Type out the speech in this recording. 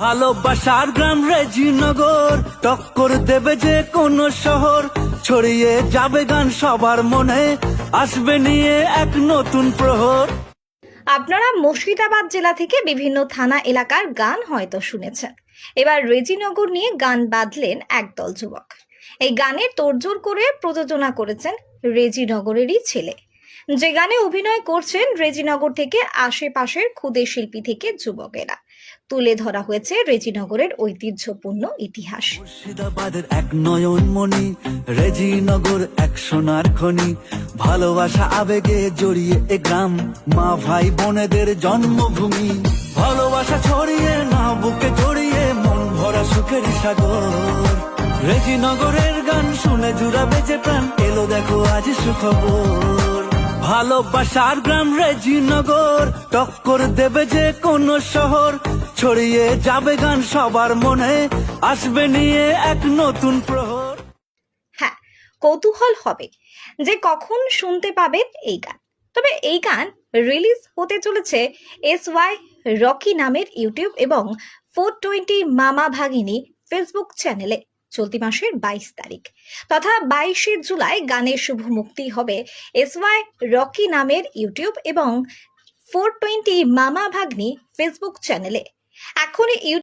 ভালোবাসার গ্রাম রেজিনগর, টক্কর দেবে যে কোন শহর। ছড়িয়ে যাবে গান সবার মনে, আসবে নিয়ে এক নতুন প্রহর। আপনারা মুর্শিদাবাদ জেলা থেকে বিভিন্ন থানা এলাকার গান হয়তো শুনেছেন। এবার রেজিনগর নিয়ে গান বাঁধলেন একদল যুবক। এই গানে তোড়জোড় করে প্রযোজনা করেছেন রেজিনগরেরই ছেলে। যে গানে অভিনয় করছেন রেজিনগর থেকে আশেপাশের ক্ষুদে শিল্পী থেকে যুবকেরা। তুলে ধরা হয়েছে রেজিনগরের ঐতিহ্যপূর্ণ ইতিহাস। মুর্শিদাবাদের এক নয়ন মণি রেজিনগর এক সোনার খনি। ভালোবাসা আবেগে জড়িয়ে এ গ্রাম, মা ভাই বোনেদের জন্মভূমি। ভালোবাসা ছড়িয়ে না, বুকে জড়িয়ে মন ভরা সুখের সাগর। রেজিনগরের গান শুনে জুড়াবে যে প্রাণ, এলো দেখো আজ সুখবর। ভালোবাসার গ্রাম রেজিনগর, টক্কর দেবে যে কোন শহর। ছড়িয়ে যাবে গান সবার মনে। আসবে নিয়ে এক নতুন প্রহর। হ্যাঁ কৌতূহল হবে যে কখন শুনতে পাবেন এই গান। তবে এই গান রিলিজ হতে চলেছে এস ওয়াই রকি নামের ইউটিউব এবং ফোর টোয়েন্টি মামা ভাগিনী ফেসবুক চ্যানেলে চলতি মাসের বাইশ তারিখ। তথা বাইশে জুলাই গানের শুভ মুক্তি হবে এস ওয়াই রকি নামের ইউটিউব এবং ফোর টোয়েন্টি মামা ভাগ্নি ফেসবুক চ্যানেলে। এখন ইউটিউব